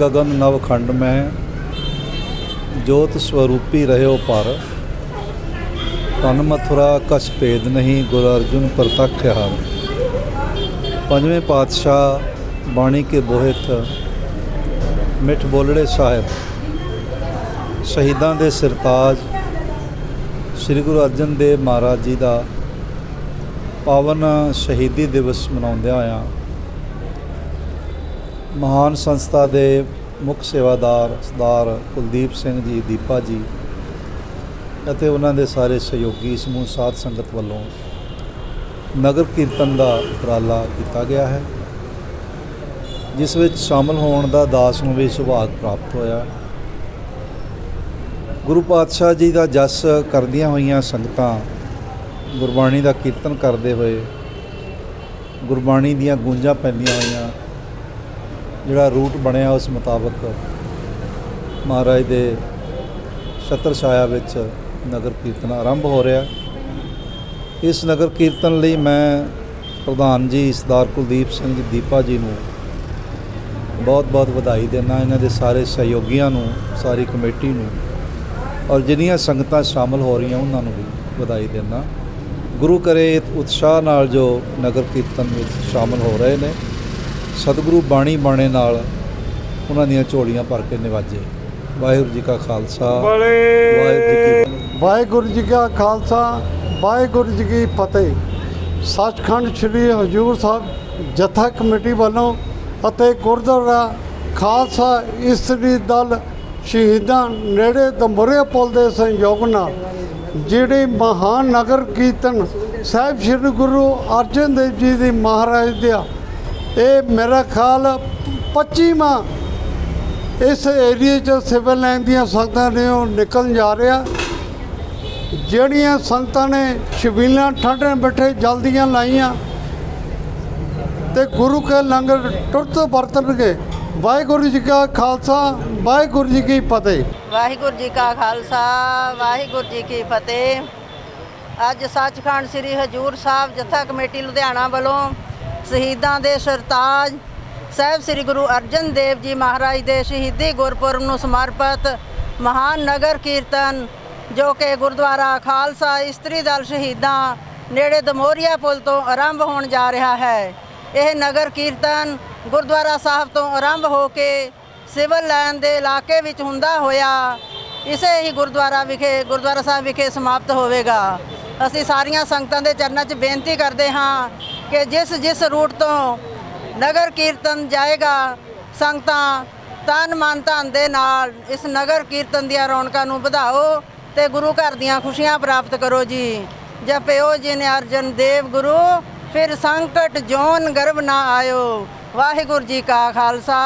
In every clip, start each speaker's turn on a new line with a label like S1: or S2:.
S1: ਗगन ਨਵ ਖੰਡ ਮੈਂ ਜੋਤ ਸਵਰੂਪੀ ਰਹਿਓ ਪਰ। ਤਨ ਮਥੁਰਾ ਕਛ ਭੇਦ ਨਹੀਂ, ਗੁਰ ਅਰਜੁਨ ਪ੍ਰਤੱਖ ਹਾਰ। ਪੰਜਵੇਂ ਪਾਤਸ਼ਾਹ ਬਾਣੀ ਕੇ ਬੋਹਿਤ, ਮਿੱਠ ਬੋਲੜੇ ਸਾਹਿਬ। ਸ਼ਹੀਦਾਂ ਦੇ ਸਰਤਾਜ, ਸ੍ਰੀ ਗੁਰੂ ਅਰਜਨ ਦੇਵ ਮਹਾਰਾਜ ਜੀ ਦਾ ਪਾਵਨ ਸ਼ਹੀਦੀ ਦਿਵਸ ਮਨਾਉਂਦਿਆਂ ਆ ਮਹਾਨ ਸੰਸਥਾ ਦੇ ਮੁੱਖ ਸੇਵਾਦਾਰ ਸਰਦਾਰ ਕੁਲਦੀਪ ਸਿੰਘ ਜੀ, ਦੀਪਾ ਜੀ ਅਤੇ ਉਹਨਾਂ ਦੇ ਸਾਰੇ ਸਹਿਯੋਗੀ ਸਮੂਹ ਸਾਧ ਸੰਗਤ ਵੱਲੋਂ ਨਗਰ ਕੀਰਤਨ ਦਾ ਉਪਰਾਲਾ ਕੀਤਾ ਗਿਆ ਹੈ, ਜਿਸ ਵਿੱਚ ਸ਼ਾਮਲ ਹੋਣ ਦਾ ਦਾਸ ਨੂੰ ਵੀ ਸੁਭਾਗ ਪ੍ਰਾਪਤ ਹੋਇਆ। ਗੁਰੂ ਪਾਤਸ਼ਾਹ ਜੀ ਦਾ ਜਸ ਕਰਦੀਆਂ ਹੋਈਆਂ ਸੰਗਤਾਂ ਗੁਰਬਾਣੀ ਦਾ ਕੀਰਤਨ ਕਰਦੇ ਹੋਏ ਗੁਰਬਾਣੀ ਦੀਆਂ ਗੂੰਜਾਂ ਪੈਂਦੀਆਂ ਹੋਈਆਂ ਜਿਹੜਾ ਰੂਟ ਬਣਿਆ ਉਸ ਮੁਤਾਬਕ ਮਹਾਰਾਜ ਦੇ ਛਤਰ ਛਾਇਆ ਵਿੱਚ ਨਗਰ ਕੀਰਤਨ ਆਰੰਭ ਹੋ ਰਿਹਾ। ਇਸ ਨਗਰ ਕੀਰਤਨ ਲਈ ਮੈਂ ਪ੍ਰਧਾਨ ਜੀ ਸਰਦਾਰ ਕੁਲਦੀਪ ਸਿੰਘ ਦੀਪਾ ਜੀ ਨੂੰ ਬਹੁਤ-ਬਹੁਤ ਵਧਾਈ ਦਿੰਦਾ। ਇਹਨਾਂ ਦੇ ਸਾਰੇ ਸਹਿਯੋਗੀਆਂ ਨੂੰ, ਸਾਰੀ ਕਮੇਟੀ ਨੂੰ ਔਰ ਜਿੰਨੀਆਂ ਸੰਗਤਾਂ ਸ਼ਾਮਲ ਹੋ ਰਹੀਆਂ, ਉਹਨਾਂ ਨੂੰ ਵੀ ਵਧਾਈ ਦਿੰਦਾ। ਗੁਰੂ ਕਰੇ ਉਤਸ਼ਾਹ ਨਾਲ ਜੋ ਨਗਰ ਕੀਰਤਨ ਵਿੱਚ ਸ਼ਾਮਲ ਹੋ ਰਹੇ ਨੇ ਸਤਿਗੁਰੂ ਬਾਣੀ ਬਾਣੇ ਨਾਲ ਉਹਨਾਂ ਦੀਆਂ ਝੋਲੀਆਂ ਭਰ ਕੇ ਨਿਵਾਜੇ। ਵਾਹਿਗੁਰੂ ਜੀ ਕਾ ਖਾਲਸਾ। ਵਾਹਿਗੁਰੂ ਜੀ ਕੀ
S2: ਖਾਲਸਾ ਵਾਹਿਗੁਰੂ ਜੀ ਕੀ ਫਤਿਹ। ਸੱਚਖੰਡ ਸ੍ਰੀ ਹਜੂਰ ਸਾਹਿਬ ਜਥਾ ਕਮੇਟੀ ਵੱਲੋਂ ਅਤੇ ਗੁਰਦੁਆਰਾ ਖਾਲਸਾ ਇਸਤਰੀ ਦਲ ਸ਼ਹੀਦਾਂ ਨੇੜੇ ਦੰਬਰੇ ਪੁਲ ਦੇ ਸੰਯੋਗ ਨਾਲ ਜਿਹੜੇ ਮਹਾਨ ਨਗਰ ਕੀਰਤਨ ਸਾਹਿਬ ਸ੍ਰੀ ਗੁਰੂ ਅਰਜਨ ਦੇਵ ਜੀ ਦੀ ਮਹਾਰਾਜ ਦਾ ਇਹ ਮੇਰਾ ਖਿਆਲ 25ਵਾਂ ਇਸ ਏਰੀਏ 'ਚ ਸਿਵਲ ਲਾਈਨ ਦੀਆਂ ਸੰਗਤਾਂ ਨੇ ਉਹ ਨਿਕਲਣ ਜਾ ਰਿਹਾ। ਜਿਹੜੀਆਂ ਸੰਗਤਾਂ ਨੇ ਛਬੀਲਾਂ ਠੰਡੇ ਬੈਠੇ ਜਲਦੀਆਂ ਲਾਈਆਂ ਤੇ ਗੁਰੂ ਕੇ ਲੰਗਰ ਟੁਰਤ ਵਰਤਣਗੇ। ਵਾਹਿਗੁਰੂ ਜੀ ਕਾ ਖਾਲਸਾ, ਵਾਹਿਗੁਰੂ ਜੀ ਕੀ ਫਤਿਹ।
S3: ਵਾਹਿਗੁਰੂ ਜੀ ਕਾ ਖਾਲਸਾ, ਵਾਹਿਗੁਰੂ ਜੀ ਕੀ ਫਤਿਹ। ਅੱਜ ਸੱਚਖੰਡ ਸ੍ਰੀ ਹਜੂਰ ਸਾਹਿਬ ਜਥਾ ਕਮੇਟੀ ਲੁਧਿਆਣਾ ਵੱਲੋਂ ਸ਼ਹੀਦਾਂ ਦੇ ਸਰਤਾਜ ਸਾਹਿਬ ਸ੍ਰੀ ਗੁਰੂ ਅਰਜਨ ਦੇਵ ਜੀ ਮਹਾਰਾਜ ਦੇ ਸ਼ਹੀਦੀ ਗੁਰਪੁਰਬ ਨੂੰ ਸਮਰਪਿਤ ਮਹਾਨ ਨਗਰ ਕੀਰਤਨ, ਜੋ ਕਿ ਗੁਰਦੁਆਰਾ ਖਾਲਸਾ ਇਸਤਰੀ ਦਲ ਸ਼ਹੀਦਾਂ ਨੇੜੇ ਦਮੋਰੀਆ ਪੁਲ ਤੋਂ ਆਰੰਭ ਹੋਣ ਜਾ ਰਿਹਾ ਹੈ। ਇਹ ਨਗਰ ਕੀਰਤਨ ਗੁਰਦੁਆਰਾ ਸਾਹਿਬ ਤੋਂ ਆਰੰਭ ਹੋ ਕੇ ਸਿਵਲ ਲਾਈਨ ਦੇ ਇਲਾਕੇ ਵਿੱਚ ਹੁੰਦਾ ਹੋਇਆ ਇਸੇ ਹੀ ਗੁਰਦੁਆਰਾ ਵਿਖੇ, ਗੁਰਦੁਆਰਾ ਸਾਹਿਬ ਵਿਖੇ ਸਮਾਪਤ ਹੋਵੇਗਾ। ਅਸੀਂ ਸਾਰੀਆਂ ਸੰਗਤਾਂ ਦੇ ਚਰਨਾਂ 'ਚ ਬੇਨਤੀ ਕਰਦੇ ਹਾਂ ਕਿ ਜਿਸ ਜਿਸ ਰੂਟ ਤੋਂ ਨਗਰ ਕੀਰਤਨ ਜਾਏਗਾ, ਸੰਗਤਾਂ ਤਨ ਮਨ ਧਨ ਦੇ ਨਾਲ ਇਸ ਨਗਰ ਕੀਰਤਨ ਦੀਆਂ ਰੌਣਕਾਂ ਨੂੰ ਵਧਾਓ ਤੇ ਗੁਰੂ ਘਰ ਦੀਆਂ ਖੁਸ਼ੀਆਂ ਪ੍ਰਾਪਤ ਕਰੋ ਜੀ। ਜਪਿਓ ਜਿਨ ਅਰਜਨ ਦੇਵ ਗੁਰੂ, ਫਿਰ ਸੰਕਟ ਜੋਨ ਗਰਭ ਨਾ ਆਇਓ। ਵਾਹਿਗੁਰੂ ਜੀ ਕਾ ਖਾਲਸਾ,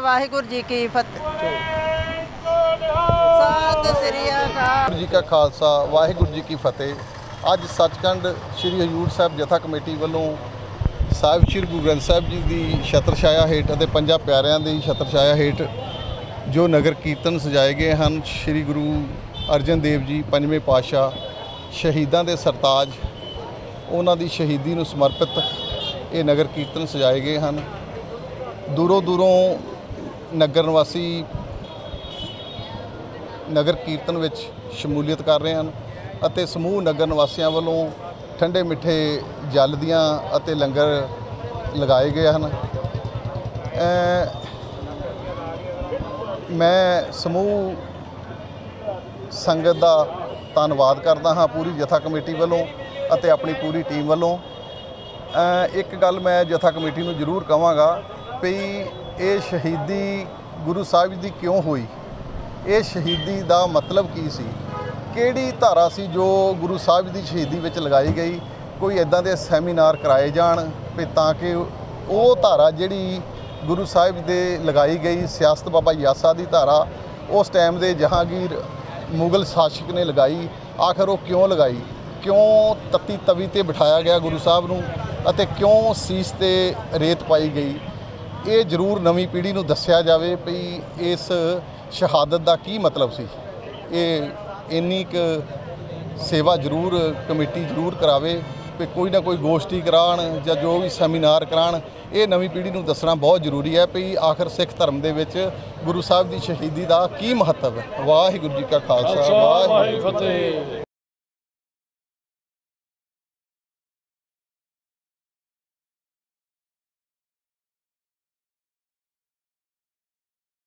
S3: ਵਾਹਿਗੁਰੂ ਜੀ ਕੀ ਫਤਿਹ। ਸਤਿ ਸ੍ਰੀ ਅਕਾਲ।
S4: ਜੀ ਕਾ ਖਾਲਸਾ, ਵਾਹਿਗੁਰੂ ਜੀ ਕੀ ਫਤਿਹ। ਅੱਜ ਸੱਚਖੰਡ ਸ੍ਰੀ ਹਜੂਰ ਸਾਹਿਬ ਜਥਾ ਕਮੇਟੀ ਵੱਲੋਂ ਸਾਹਿਬ, ਸ੍ਰੀ ਗੁਰੂ ਗ੍ਰੰਥ ਸਾਹਿਬ ਜੀ ਦੀ ਛਤਰ ਛਾਇਆ ਹੇਠ ਅਤੇ ਪੰਜਾਂ ਪਿਆਰਿਆਂ ਦੀ ਛਤਰ ਛਾਇਆ ਹੇਠ ਜੋ ਨਗਰ ਕੀਰਤਨ ਸਜਾਏ ਗਏ ਹਨ, ਸ੍ਰੀ ਗੁਰੂ ਅਰਜਨ ਦੇਵ ਜੀ ਪੰਜਵੇਂ ਪਾਤਸ਼ਾਹ ਸ਼ਹੀਦਾਂ ਦੇ ਸਰਤਾਜ, ਉਹਨਾਂ ਦੀ ਸ਼ਹੀਦੀ ਨੂੰ ਸਮਰਪਿਤ ਇਹ ਨਗਰ ਕੀਰਤਨ ਸਜਾਏ ਗਏ ਹਨ। ਦੂਰੋਂ ਦੂਰੋਂ ਨਗਰ ਨਿਵਾਸੀ ਨਗਰ ਕੀਰਤਨ ਵਿੱਚ ਸ਼ਮੂਲੀਅਤ ਕਰ ਰਹੇ ਹਨ ਅਤੇ ਸਮੂਹ ਨਗਰ ਨਿਵਾਸੀਆਂ ਵੱਲੋਂ ਠੰਡੇ ਮਿੱਠੇ ਜਲ ਦੀਆਂ ਅਤੇ ਲੰਗਰ ਲਗਾਏ ਗਏ ਹਨ। ਮੈਂ ਸਮੂਹ ਸੰਗਤ ਦਾ ਧੰਨਵਾਦ ਕਰਦਾ ਹਾਂ ਪੂਰੀ ਜਥਾ ਕਮੇਟੀ ਵੱਲੋਂ ਅਤੇ ਆਪਣੀ ਪੂਰੀ ਟੀਮ ਵੱਲੋਂ। ਇੱਕ ਗੱਲ ਮੈਂ ਜਥਾ ਕਮੇਟੀ ਨੂੰ ਜ਼ਰੂਰ ਕਹਾਂਗਾ ਵੀ ਇਹ ਸ਼ਹੀਦੀ ਗੁਰੂ ਸਾਹਿਬ ਦੀ ਕਿਉਂ ਹੋਈ? ਇਹ ਸ਼ਹੀਦੀ ਦਾ ਮਤਲਬ ਕੀ ਸੀ? ਕਿਹੜੀ ਧਾਰਾ ਸੀ ਜੋ ਗੁਰੂ ਸਾਹਿਬ ਦੀ ਸ਼ਹੀਦੀ ਵਿੱਚ ਲਗਾਈ ਗਈ? ਕੋਈ ਇਦਾਂ ਦੇ ਸੈਮੀਨਾਰ ਕਰਾਏ ਜਾਣ ਵੀ ਤਾਂ ਕਿ ਉਹ ਧਾਰਾ ਜਿਹੜੀ ਗੁਰੂ ਸਾਹਿਬ ਦੇ ਲਗਾਈ ਗਈ ਸਿਆਸਤ ਬਾਬਾ ਯਾਸਾ ਦੀ ਧਾਰਾ, ਉਸ ਟਾਈਮ ਦੇ ਜਹਾਂਗੀਰ ਮੁਗਲ ਸ਼ਾਸਕ ਨੇ ਲਗਾਈ, ਆਖਰ ਉਹ ਕਿਉਂ ਲਗਾਈ? ਕਿਉਂ ਤਤੀ ਤਵੀ ਤੇ ਬਿਠਾਇਆ ਗਿਆ ਗੁਰੂ ਸਾਹਿਬ ਨੂੰ ਅਤੇ ਕਿਉਂ ਸੀਸ ਤੇ ਰੇਤ ਪਾਈ ਗਈ? ਇਹ ਜ਼ਰੂਰ ਨਵੀਂ ਪੀੜ੍ਹੀ ਨੂੰ ਦੱਸਿਆ ਜਾਵੇ ਵੀ ਇਸ ਸ਼ਹਾਦਤ ਦਾ ਕੀ ਮਤਲਬ ਸੀ? ਇਹ ਇੰਨੀ ਕੁ ਸੇਵਾ ਜ਼ਰੂਰ ਕਮੇਟੀ ਜ਼ਰੂਰ ਕਰਾਵੇ ਵੀ ਕੋਈ ਨਾ ਕੋਈ ਗੋਸ਼ਟੀ ਕਰਾਉਣ ਜਾਂ ਜੋ ਵੀ ਸੈਮੀਨਾਰ ਕਰਾਉਣ ਇਹ ਨਵੀਂ ਪੀੜ੍ਹੀ ਨੂੰ ਦੱਸਣਾ ਬਹੁਤ ਜ਼ਰੂਰੀ ਹੈ ਵੀ ਆਖਰ ਸਿੱਖ ਧਰਮ ਦੇ ਵਿੱਚ ਗੁਰੂ ਸਾਹਿਬ ਦੀ ਸ਼ਹੀਦੀ ਦਾ ਕੀ ਮਹੱਤਵ ਹੈ? ਵਾਹਿਗੁਰੂ ਜੀ ਕਾ ਖਾਲਸਾ ਵਾਹਿਗੁਰੂ ਜੀ ਕੀ ਫਤਿਹ।